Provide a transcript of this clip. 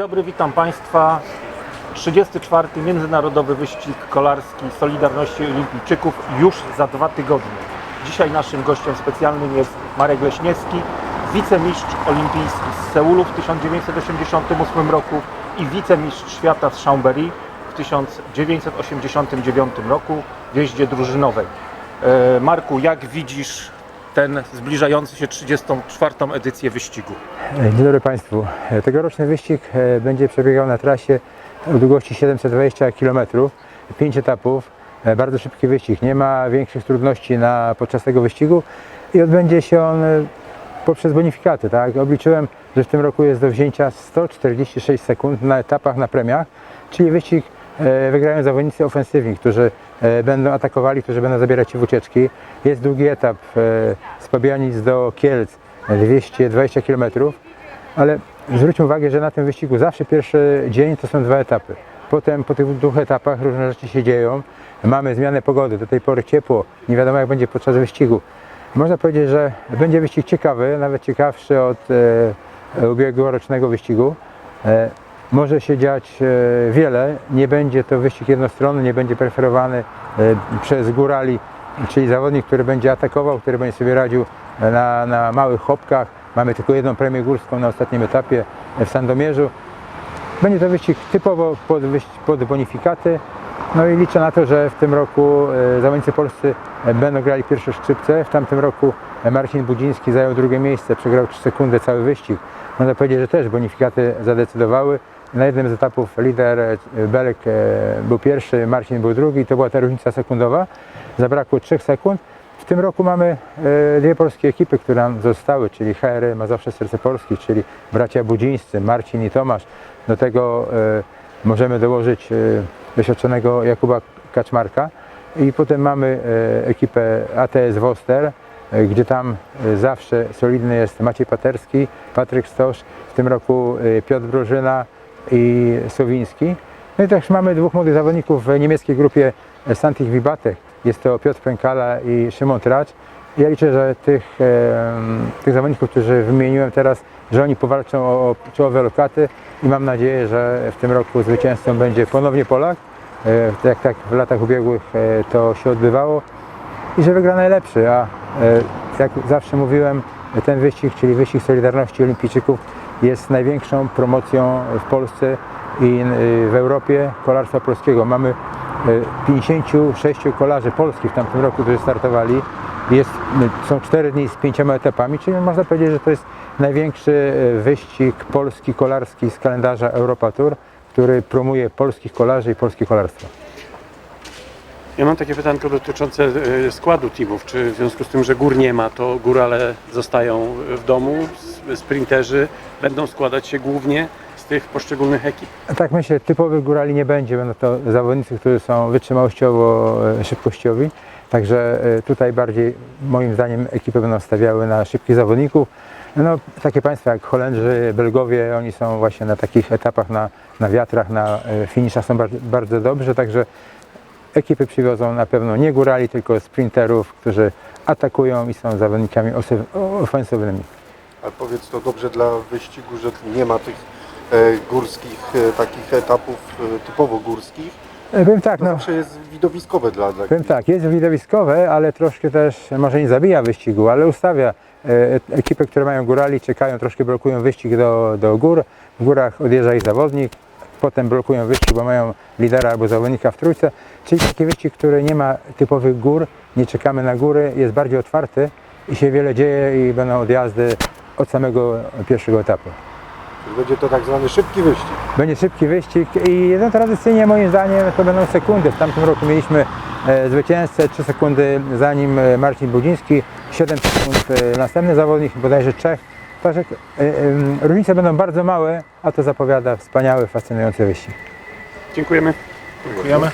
dobry, witam Państwa. 34. Międzynarodowy Wyścig Kolarski Solidarności Olimpijczyków już za dwa tygodnie. Dzisiaj naszym gościem specjalnym jest Marek Leśniewski, wicemistrz olimpijski z Seulu w 1988 roku i wicemistrz świata z Chambéry w 1989 roku w jeździe drużynowej. E, Marku, jak widzisz ten zbliżający się 34. edycję wyścigu? Dzień dobry Państwu. Tegoroczny wyścig e, będzie przebiegał na trasie o długości 720 km, 5 etapów, e, bardzo szybki wyścig. Nie ma większych trudności na, podczas tego wyścigu i odbędzie się on e, poprzez bonifikaty. Tak? Obliczyłem, że w tym roku jest do wzięcia 146 sekund na etapach, na premiach, czyli wyścig wygrają zawodnicy ofensywni, którzy e, będą atakowali, którzy będą zabierać się w ucieczki. Jest długi etap e, z Pabianic do Kielc, e, 220 km, ale zwróćmy uwagę, że na tym wyścigu zawsze pierwszy dzień to są dwa etapy. Potem po tych dwóch etapach różne rzeczy się dzieją. Mamy zmianę pogody, do tej pory ciepło, nie wiadomo jak będzie podczas wyścigu. Można powiedzieć, że będzie wyścig ciekawy, nawet ciekawszy od e, ubiegłorocznego wyścigu. E, może się dziać e, wiele, nie będzie to wyścig jednostronny, nie będzie preferowany e, przez górali, czyli zawodnik, który będzie atakował, który będzie sobie radził na, na małych chopkach. Mamy tylko jedną premię górską na ostatnim etapie w Sandomierzu. Będzie to wyścig typowo pod, pod bonifikaty. No i liczę na to, że w tym roku e, zawodnicy polscy e, będą grali pierwsze szczypce. W tamtym roku e, Marcin Budziński zajął drugie miejsce, przegrał 3 sekundy cały wyścig. Można powiedzieć, że też bonifikaty zadecydowały. Na jednym z etapów lider e, Belek e, był pierwszy, Marcin był drugi. To była ta różnica sekundowa. Zabrakło 3 sekund. W tym roku mamy e, dwie polskie ekipy, które nam zostały, czyli HR Mazowsze Serce Polski, czyli bracia Budzińscy, Marcin i Tomasz. Do tego możemy dołożyć doświadczonego Jakuba Kaczmarka. I potem mamy ekipę ATS Woster, gdzie tam zawsze solidny jest Maciej Paterski, Patryk Stosz, w tym roku Piotr Brożyna i Sowiński. No i też mamy dwóch młodych zawodników w niemieckiej grupie e, Santich Wibatek. Jest to Piotr Pękala i Szymon Tracz. Ja liczę, że tych, tych zawodników, którzy wymieniłem teraz, że oni powalczą o, o czołowe lokaty i mam nadzieję, że w tym roku zwycięzcą będzie ponownie Polak, e, jak tak w latach ubiegłych e, to się odbywało i że wygra najlepszy, a e, jak zawsze mówiłem, ten wyścig, czyli wyścig Solidarności Olimpijczyków jest największą promocją w Polsce i e, w Europie kolarstwa polskiego. Mamy e, 56 kolarzy polskich w tamtym roku, którzy startowali. Jest, są 4 dni z pięcioma etapami, czyli można powiedzieć, że to jest największy wyścig polski kolarski z kalendarza Europa Tour, który promuje polskich kolarzy i polskie kolarstwo. Ja mam takie pytanko dotyczące składu teamów. Czy w związku z tym, że gór nie ma, to górale zostają w domu, sprinterzy będą składać się głównie z tych poszczególnych ekip? Tak myślę, typowych górali nie będzie, będą to zawodnicy, którzy są wytrzymałościowo e, szybkościowi. Także e, tutaj bardziej moim zdaniem ekipy będą stawiały na szybkich zawodników. No, takie państwa jak Holendrzy, Belgowie, oni są właśnie na takich etapach, na, na wiatrach, na e, finiszach są bardzo, bardzo dobrze, także ekipy przywiozą na pewno nie górali, tylko sprinterów, którzy atakują i są zawodnikami ofensywnymi. Ale powiedz to dobrze dla wyścigu, że nie ma tych e, górskich e, takich etapów e, typowo górskich. Powiem tak, To no, zawsze jest widowiskowe dla, dla Powiem tak, jest widowiskowe, ale troszkę też może nie zabija wyścigu, ale ustawia ekipy, które mają górali, czekają, troszkę blokują wyścig do, do gór. W górach odjeżdża ich zawodnik, potem blokują wyścig, bo mają lidera albo zawodnika w trójce. Czyli taki wyścig, który nie ma typowych gór, nie czekamy na góry, jest bardziej otwarty i się wiele dzieje i będą odjazdy od samego pierwszego etapu. Będzie to tak zwany szybki wyścig. Będzie szybki wyścig i no, tradycyjnie moim zdaniem to będą sekundy. W tamtym roku mieliśmy e, zwycięzcę 3 sekundy zanim e, Marcin Budziński, 7 sekund e, następny zawodnik, bodajże Czech. Także e, e, różnice będą bardzo małe, a to zapowiada wspaniały, fascynujący wyścig. Dziękujemy. Dziękujemy.